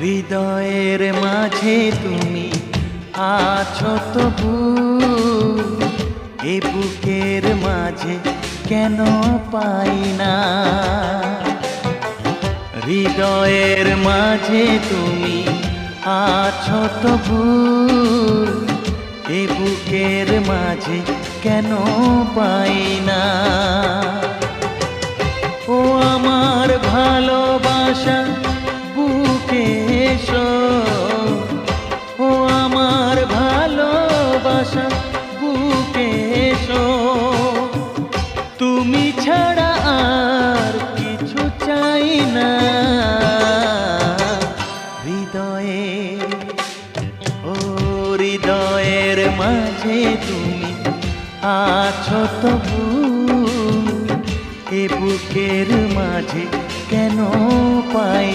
হৃদয়ের মাঝে তুমি আছো তবু, এ বুকের মাঝে কেন পাই না? হৃদয়ের মাঝে তুমি আছো তবু, এ বুকের মাঝে কেন পাই না? ও আমার ভালোবাসা ভালোবাসা, বুকে এসো। তুমি ছাড়া আর কিছু চাই না। হৃদয়ে, ও হৃদয়ের মাঝে তুমি আছো তবু। এ বুকের মাঝে কেন পাই